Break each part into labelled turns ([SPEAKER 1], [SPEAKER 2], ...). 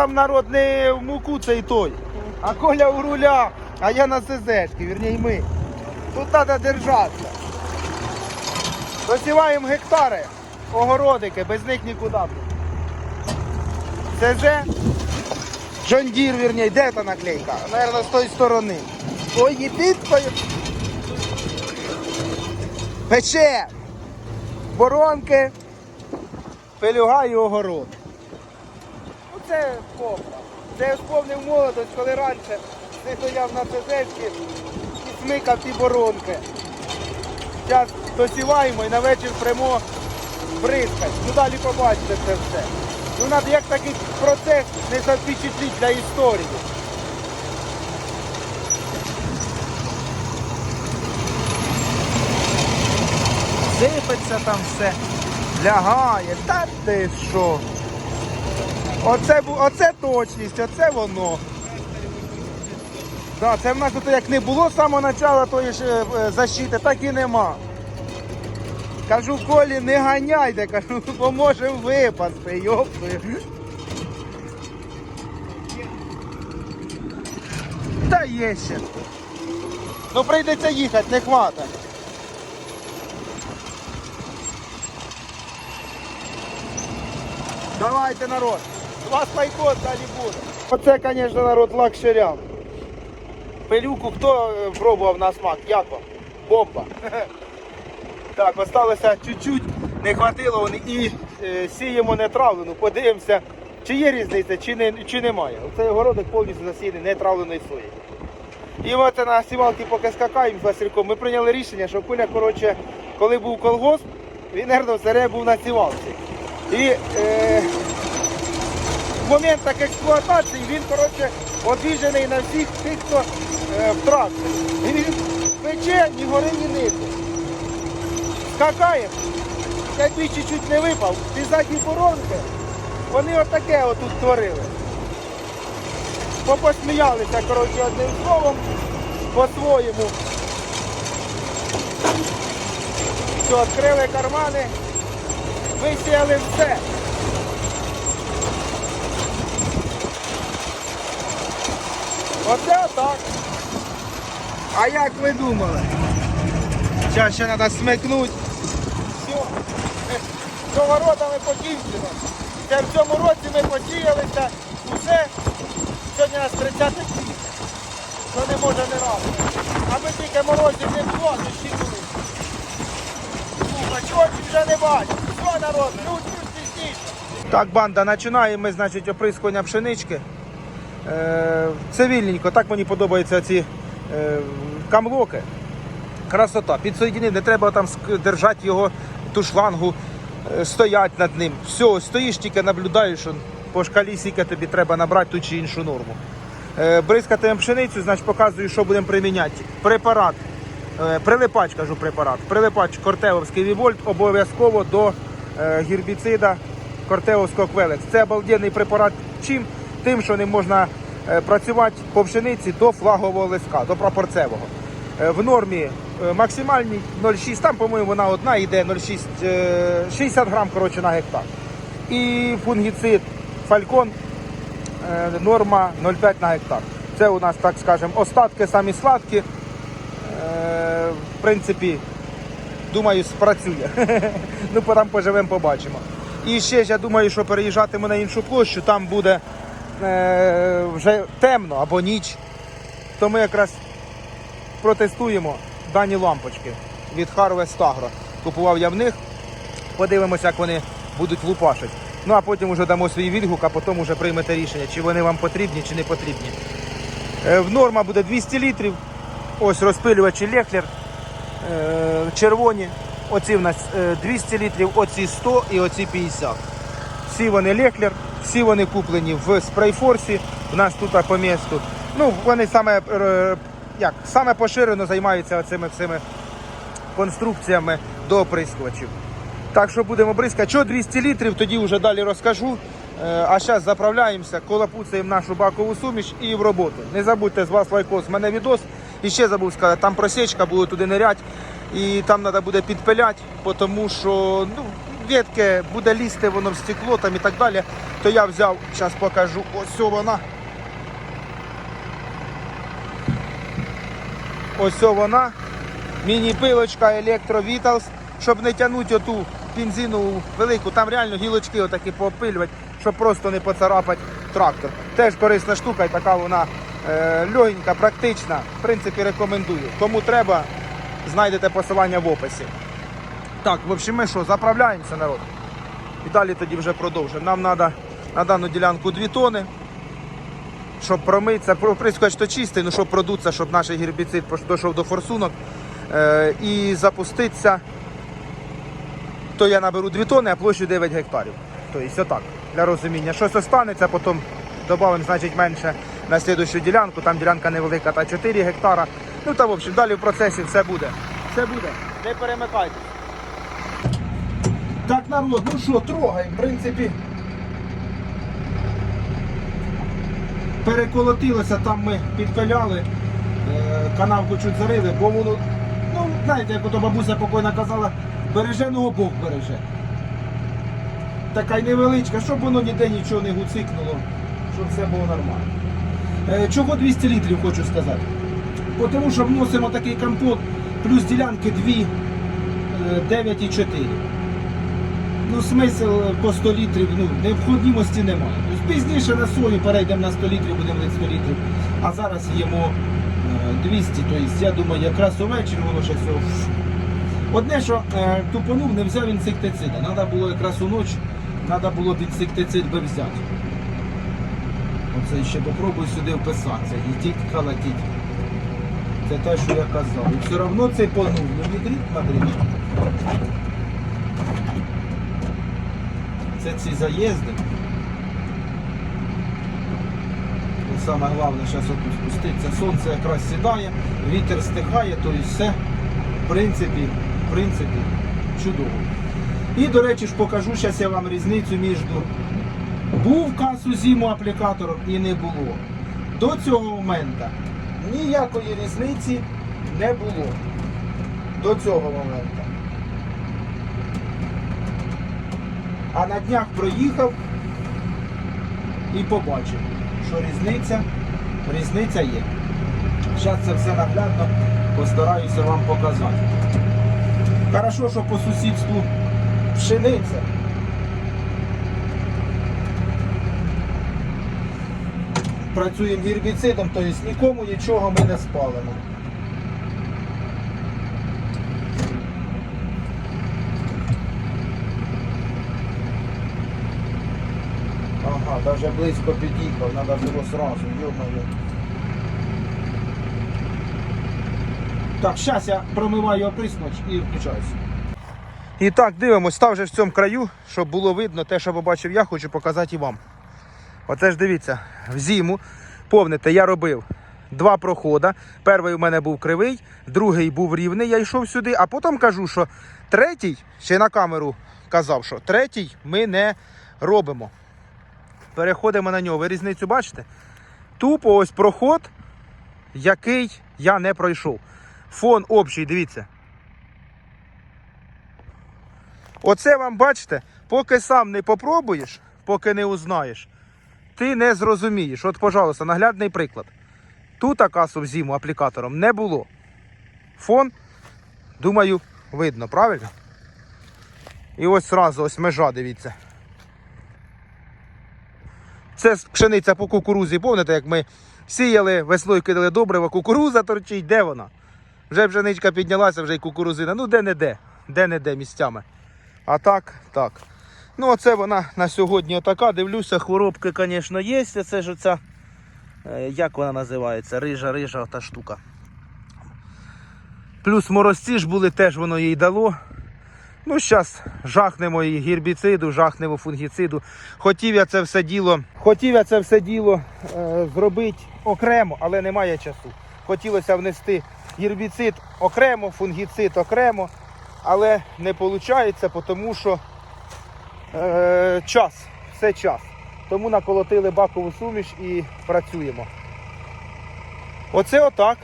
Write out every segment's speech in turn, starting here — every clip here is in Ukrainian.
[SPEAKER 1] Там народ не в муку цей той, а Коля у руля, а я на СЗшки, вірніше ми. Тут треба держатися. Засіваємо гектари, огородики, без них нікуди. СЗ, Джондір, вірніше, де та наклейка? Наверно, з тої сторони. Ой, їбіткою. Пече. Боронки, пелюга і огород. Це попа. Це я сповнив молодость, коли раніше ти стояв на ЦЗшки і смикав ті боронки. Зараз досіваємо і на вечір прямо бризкать. Ну далі побачите це все. Ну треба як такий процес не запечатліть для історії. Сипеться там все, лягає, та ти що? Оце, оце точність, оце воно. Да, це в нас тут як не було з самого початку тої ж е, е, защити, так і нема. Кажу, Колі, не ганяйте, кажу, бо може випасти, йопи. Та є ще. Ну прийдеться їхати, не хватить. Давайте, народ. Вас пайкот далі буде. Оце, звісно, народ лакшерям. Пилюку хто е, пробував на смак? Як вам? Бомба. Так, осталося чуть-чуть, не хватило і е, сіємо нетравлену. Подивимося, чи є різниця, чи, не, чи немає. Оцей огородик повністю засіяний нетравленою соєю. І оце на сівалки поки скакаємо з Васильком, ми прийняли рішення, що Коля, коротше, коли був колгосп, він нервно все був на сівалці. І е, в момент так експлуатації він, коротше, обіжений на всіх тих, хто е, в тракторі. І він пече ні гори, ні низу. Скакає, я двічі чуть не випав, ці задні боронки, вони отаке отут творили. Попосміялися, коротше, одним словом, по-своєму. Все, відкрили кармани, висіяли все. Оце отак. А як ви думали? Зараз ще треба смикнути. Все. З воротами покінчено. Це в цьому році ми посіялися. Усе. Сьогодні у нас 30 квітня. Що не може не радити. Аби тільки морозів не було, то ще були. Слухай, вже не бачу. Все, народ, плюс, пізніше. Так, банда, починаємо ми, значить, оприскування пшенички. Е, цивільненько, так мені подобаються ці е, камлоки. Красота. Підсоєдинив, не треба там держати його, ту шлангу, е, стоять над ним. Все, стоїш, тільки наблюдаєш, по шкалі сіка тобі треба набрати ту чи іншу норму. Бризкатимемо пшеницю, значить показую, що будемо приміняти. Препарат, прилипач, кажу препарат. Прилипач Кортевовський Вівольт обов'язково до гербіцида Кортевовського Квелекс. Це обалденний препарат чим? Тим, що не можна е, працювати по пшениці до флагового листка, до прапорцевого. Е, В нормі е, максимальній 0,6, там, по-моєму, вона одна йде 0,6, е, 60 грам коротше, на гектар. І фунгіцид Фалькон норма 0,5 на гектар. Це у нас, так скажемо, остатки самі сладкі. В принципі, думаю, спрацює. ну, там поживемо, побачимо. І ще ж я думаю, що переїжджатиму на іншу площу, там буде е, вже темно або ніч. То ми якраз протестуємо дані лампочки від Harvest Agro. Купував я в них. Подивимося, як вони будуть лупашити. Ну а потім вже дамо свій відгук, а потім вже приймете рішення, чи вони вам потрібні, чи не потрібні. Е, в Норма буде 200 літрів. Ось розпилювачі Лехлер. Е, червоні. Оці в нас е, 200 літрів, оці 100 і оці 50. Всі вони Лехлер, всі вони куплені в спрейфорсі. У нас тут по місту. Ну, вони саме, е, як, саме поширено займаються цими всіми конструкціями до оприскувачів. Так що будемо бризкати. Що 200 літрів, тоді вже далі розкажу. Е, А зараз заправляємося, колопуцаємо нашу бакову суміш і в роботу. Не забудьте з вас лайкос, з мене відос. І ще забув сказати, там просічка, буду туди ниряти. І там треба буде підпиляти, тому що ну, ветки буде лізти воно в стекло там і так далі. То я взяв, зараз покажу, ось вона. Ось вона. Міні-пилочка Vitals, щоб не тягнути оту бензинову велику, там реально гілочки отакі поопилювати, щоб просто не поцарапати трактор. Теж корисна штука така вона е, легенька, практична. В принципі, рекомендую. Кому треба, знайдете посилання в описі. Так, в общем, ми що, заправляємося, народ. І далі тоді вже продовжимо. Нам треба на дану ділянку 2 тони, щоб промитися, прискач то чистий, ну щоб продуться, щоб наш гербіцид дійшов до форсунок е, і запуститься, то я наберу 2 тони, а площу 9 гектарів. Тобто отак, для розуміння. Щось останеться, потім додамо, значить, менше на слідущу ділянку, там ділянка невелика, та 4 гектара. Ну та в общем, далі в процесі все буде. Все буде. Не перемикайте. Так, народ, ну що, трогаємо, в принципі. Переколотилося, там ми підкаляли, е, канавку чуть зарили, бо воно, ну, знаєте, як ото бабуся покойна казала, береженого Бог береже. Така й невеличка, щоб воно ніде нічого не гуцикнуло, щоб все було нормально. Е, Чого 200 літрів хочу сказати? Тому що вносимо такий компот, плюс ділянки 2, е, 9 і 4. Ну, смисл по 100 літрів, ну, необхідності немає. Пізніше на сою перейдемо на 100 літрів, будемо лити 100 літрів. А зараз їмо е, 200, тобто я думаю, якраз увечері воно ще все. Одне, що е, тупонув, не взяв інсектицида. Треба було якраз уночі, треба було інсектицид би взяти. Оце ще попробуй сюди вписатися. Їдіть, калатіть. Це те, що я казав. І все одно цей понув. Ну відріть, Мадрид. Це ці заїзди. І саме головне зараз отут спуститься. Сонце якраз сідає, вітер стихає, то і все. В принципі, в принципі, чудово. І, до речі, ж покажу зараз я вам різницю між був касу зиму аплікатором і не було. До цього моменту ніякої різниці не було. До цього моменту. А на днях проїхав і побачив, що різниця, різниця є. Зараз це все наглядно постараюся вам показати. Хорошо, що по сусідству пшениця. Працюємо гербіцидом, тобто нікому нічого ми не спалимо. Ага, даже близько під'їхав, треба було сразу, йомаю. Так, зараз я промиваю оприскувач і включаюся. І так, дивимось, став вже в цьому краю, щоб було видно те, що побачив я, хочу показати і вам. Оце ж дивіться, в зиму, помните, я робив два проходи. Перший у мене був кривий, другий був рівний, я йшов сюди, а потім кажу, що третій, ще на камеру казав, що третій ми не робимо. Переходимо на нього. Ви різницю бачите? Тупо ось проход, який я не пройшов. Фон общий, дивіться. Оце вам бачите, поки сам не попробуєш, поки не узнаєш, ти не зрозумієш. От, пожалуйста, наглядний приклад. Тут касу в зиму аплікатором не було. Фон, думаю, видно, правильно? І ось зразу ось межа, дивіться. Це пшениця по кукурузі. Пам'ятаєте, як ми сіяли, весною кидали добриво, кукуруза торчить, де вона? Вже пшеничка піднялася, вже й кукурузина. Ну де-не-де, де-не-де місцями. А так, так. Ну, оце вона на сьогодні отака. Дивлюся, хворобки, звісно, є. Це ж оця, е, як вона називається? Рижа, рижа та штука. Плюс морозці ж були, теж воно їй дало. Ну, зараз жахнемо і гербіциду, жахнемо фунгіциду. Хотів я це все діло, хотів я це все діло е, зробити окремо, але немає часу. Хотілося внести гербіцид окремо, фунгіцид окремо, але не виходить, тому що е, час, все час. Тому наколотили бакову суміш і працюємо. Оце отак.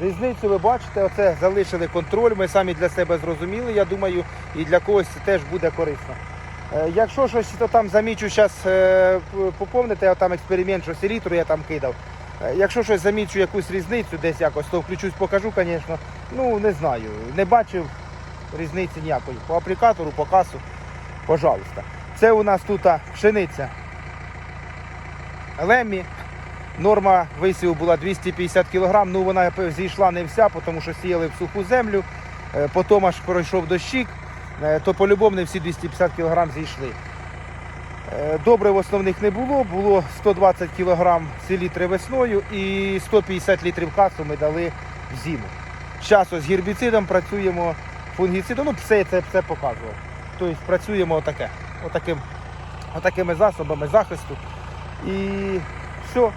[SPEAKER 1] Різницю ви бачите, оце залишили контроль, ми самі для себе зрозуміли, я думаю, і для когось це теж буде корисно. Е, Якщо щось то там замічу, зараз поповните там експеримент, що селітру я там кидав. Е, Якщо щось замічу якусь різницю десь якось, то включусь, покажу, звісно. Ну, не знаю. Не бачив різниці ніякої. По аплікатору, по касу, пожалуйста. Це у нас тут пшениця. Лемі. Норма висіву була 250 кг, ну вона зійшла не вся, тому що сіяли в суху землю, Е, потім аж пройшов дощик, е, то по-любому не всі 250 кг зійшли. Е, Добрив основних не було, було 120 кг селітри весною і 150 літрів касу ми дали в зиму. Зараз з гербіцидом працюємо фунгіцидом, ну все це все показував. Тобто працюємо отаке, отаким, отакими засобами захисту. І все.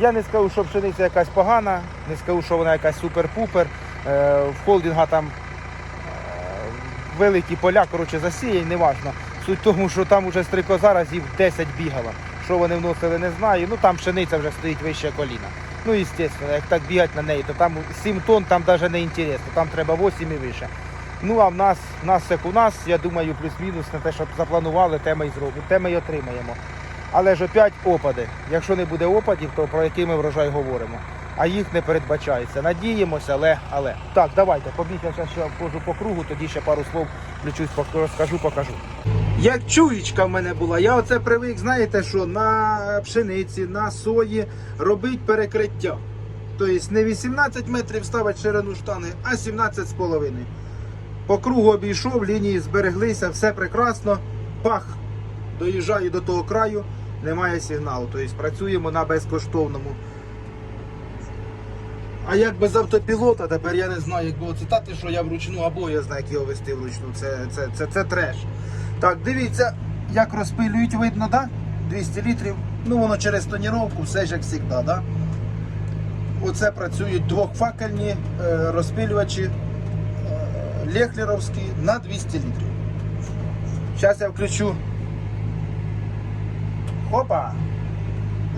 [SPEAKER 1] Я не скажу, що пшениця якась погана, не скажу, що вона якась супер-пупер. Е, В холдинга там е, великі поля, коротше, засіяні, неважно. Суть в тому, що там вже стрикоза разів 10 бігала. Що вони вносили, не знаю. Ну там пшениця вже стоїть вище коліна. Ну, звісно, як так бігати на неї, то там 7 тонн там навіть не інтересно, там треба 8 і вище. Ну а в нас, в нас як у нас, я думаю, плюс-мінус на те, щоб запланували, те ми і зробимо, те ми й отримаємо. Але ж опять опади. Якщо не буде опадів, то про який ми врожай говоримо. А їх не передбачається. Надіємося, але але. Так, давайте, побіг, я ще входжу по кругу, тоді ще пару слов включусь, розкажу, покажу. Як чуєчка в мене була, я оце привик, знаєте що, на пшениці, на сої робить перекриття. Тобто не 18 метрів ставить ширину штани, а 17 з половиною. По кругу обійшов, лінії збереглися, все прекрасно. Пах! Доїжджаю до того краю, немає сигналу. Тобто працюємо на безкоштовному. А як без автопілота, тепер я не знаю, як було цитати, що я вручну, або я знаю, як його вести вручну. Це, це, це, це треш. Так, дивіться, як розпилюють, видно, да? 200 літрів. Ну воно через тоніровку, все ж як завжди, да? Оце працюють двохфакельні е, розпилювачі е, лехлеровські на 200 літрів. Зараз я включу. Хопа!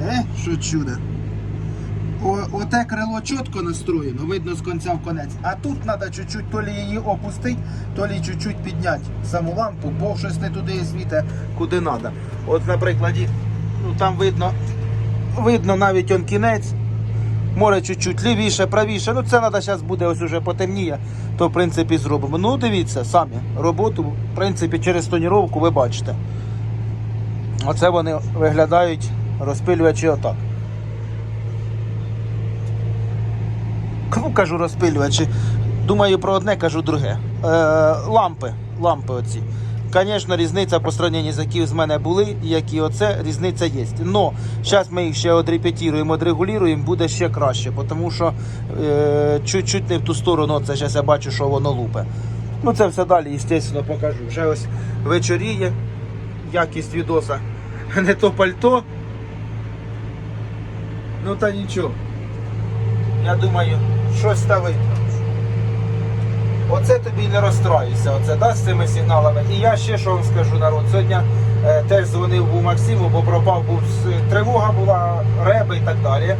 [SPEAKER 1] Е, що чудо. О, оте крило чітко настроєно, видно з кінця в конець. А тут треба чуть-чуть то лі її опустити, то лі чуть-чуть підняти саму лампу, бо щось не туди світе, куди треба. От на прикладі, ну там видно, видно навіть он кінець. Може чуть-чуть лівіше, правіше. Ну це треба зараз буде ось уже потемніє, то в принципі зробимо. Ну дивіться самі, роботу, в принципі, через тоніровку ви бачите. Оце вони виглядають розпилювачі отак. Ну, кажу розпилювачі. Думаю про одне, кажу друге. Е, лампи. Лампи оці. Звісно, різниця по сравненні з які з мене були, які оце, різниця є. Но зараз ми їх ще одрепетіруємо, одрегулюємо, буде ще краще, тому що е, чуть-чуть не в ту сторону, це зараз я бачу, що воно лупе. Ну це все далі, звісно, покажу. Вже ось вечоріє, якість відоса. Не то пальто. Ну та нічого. Я думаю, щось та видно. Оце тобі не розстраюся, оце да, з цими сигналами. І я ще що вам скажу, народ. Сьогодні е, теж дзвонив був Максиму, бо пропав був тривога була, реби і так далі.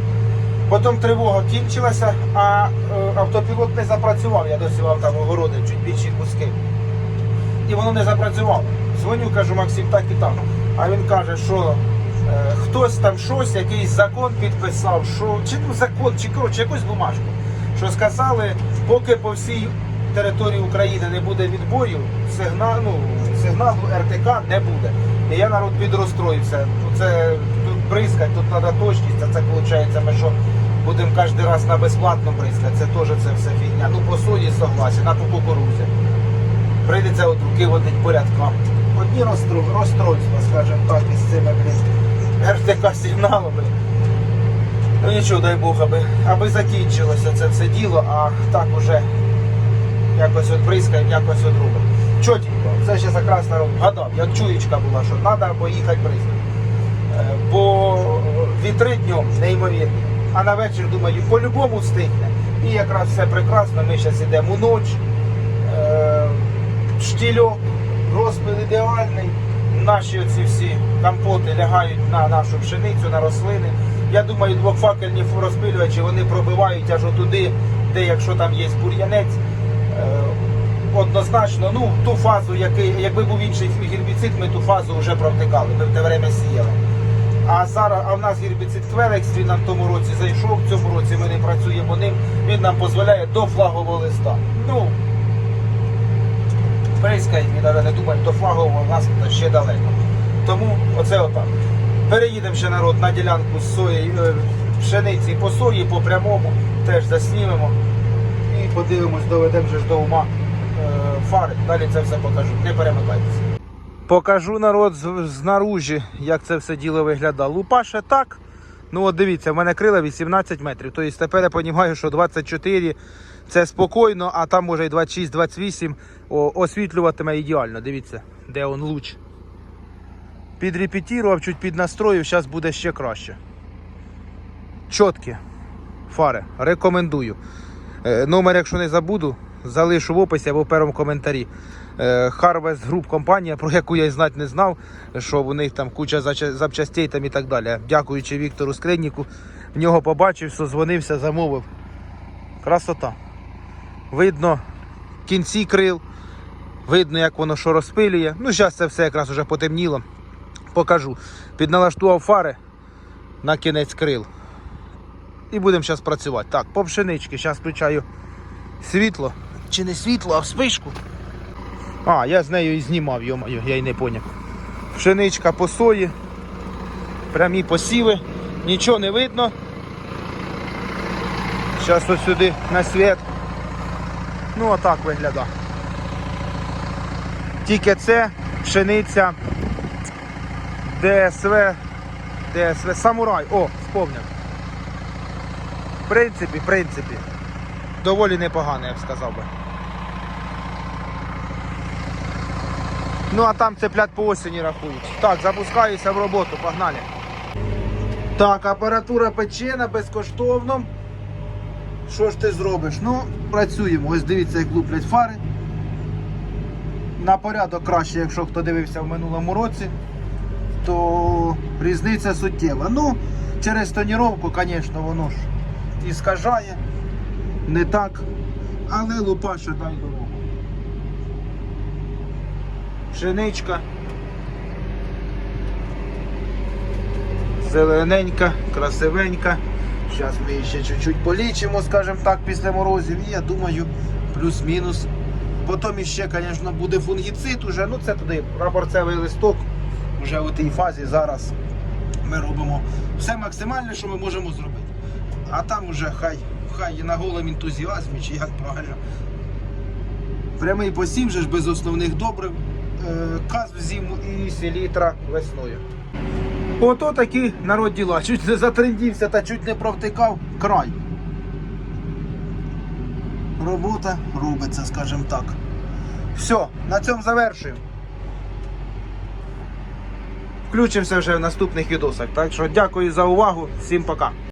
[SPEAKER 1] Потім тривога кінчилася, а е, автопілот не запрацював. Я досівав там огороди, чуть більші куски. І воно не запрацювало. Дзвоню, кажу, Максим, так і так. А він каже, що е, хтось там щось, якийсь закон підписав, що чи ну, закон, чи коротше якусь бумажку, що сказали, поки по всій території України не буде відбою, сигнал, ну, сигналу РТК не буде. І я народ підрозстроївся. Це тут бризкать, тут треба точність, а це виходить, ми що будемо кожен раз на безплатно бризкати. Це теж це все фігня. Ну по сої согласен, а по кукурузі. Прийдеться от руки водить порядком. Одні розстро- розстройства, скажімо так, із цими блін, РТК сигналами. Ну нічого, дай Бог, аби, аби закінчилося це все діло, а так уже якось от бризкаємо, якось от робимо. Чотенько, це ще якраз народ гадав, як чуєчка була, що треба поїхати бризкати. Е, Бо вітри днем неймовірні. А на вечір, думаю, по-любому встигне. І якраз все прекрасно, ми зараз йдемо у ніч. Е, штільок, розпил ідеальний. Наші оці всі компоти лягають на нашу пшеницю, на рослини. Я думаю, двохфакельні розпилювачі вони пробивають аж отуди, де якщо там є бур'янець. Е, однозначно, ну, ту фазу, який, якби був інший гербіцид, ми ту фазу вже провтикали, ми в те время сіяли. А зараз, а в нас гербіцид Квелекс, він нам в тому році зайшов, в цьому році ми не працюємо ним, він нам дозволяє до флагового листа. Ну, Прискай, ми навіть не думаємо, до флагового в нас ще далеко. Тому оце отак. Переїдемо ще народ на ділянку з сої, е, пшениці по сої, по прямому, теж заснімемо. І подивимось, доведемо вже до ума е, фари. Далі це все покажу. Не перемикайтеся. Покажу народ знаружі, як це все діло виглядає. Лупаше так. Ну от дивіться, в мене крила 18 метрів. Тобто тепер я розумію, що 24 це спокійно, а там може і 26-28 освітлюватиме ідеально. Дивіться, де он луч. Підрепетірував, чуть піднастроїв, зараз буде ще краще. Чоткі фари. Рекомендую. Е, Номер, якщо не забуду, залишу в описі або в першому коментарі. Е, Harvest Group компанія, про яку я й знати не знав, що у них там куча запчастей там і так далі. Дякуючи Віктору Скринніку, в нього побачив, созвонився, замовив. Красота. Видно кінці крил, видно, як воно що розпилює. Ну, зараз це все якраз уже потемніло. Покажу. Підналаштував фари на кінець крил. І будемо зараз працювати. Так, по пшенички. Зараз включаю світло. Чи не світло, а вспишку. А, я з нею і знімав, йомаю, я й не поняв. Пшеничка по сої. Прямі посіви. Нічого не видно. Зараз ось сюди на світ. Ну, отак виглядає. Тільки це пшениця ДСВ. ДСВ Самурай. О, вспомнив. В принципі, в принципі. Доволі непогано, я б сказав би. Ну а там цеплят по осені рахують. Так, запускаюся в роботу, погнали. Так, апаратура печена безкоштовно. Що ж ти зробиш? Ну, працюємо. Ось дивіться, як луплять фари. На порядок краще, якщо хто дивився в минулому році, то різниця суттєва. Ну, через тоніровку, звісно, воно ж і скажає. Не так. Але лупаше дай дорогу. Пшеничка. Зелененька, красивенька. Зараз ми ще чуть-чуть полічимо, скажімо так, після морозів. І я думаю, плюс-мінус. Потім іще, звісно, буде фунгіцид уже. Ну це туди прапорцевий листок. Вже у тій фазі зараз ми робимо все максимальне, що ми можемо зробити. А там уже хай, хай на голому ентузіазмі, чи як правильно. Прямий посів же ж без основних добрив. Е, Каз в зиму і селітра весною. Ото такі народ діла. Чуть не затрендівся та чуть не провтикав край. Робота робиться, скажімо так. Все, на цьому завершуємо. Включимося вже в наступних відосах. Так що дякую за увагу. Всім пока.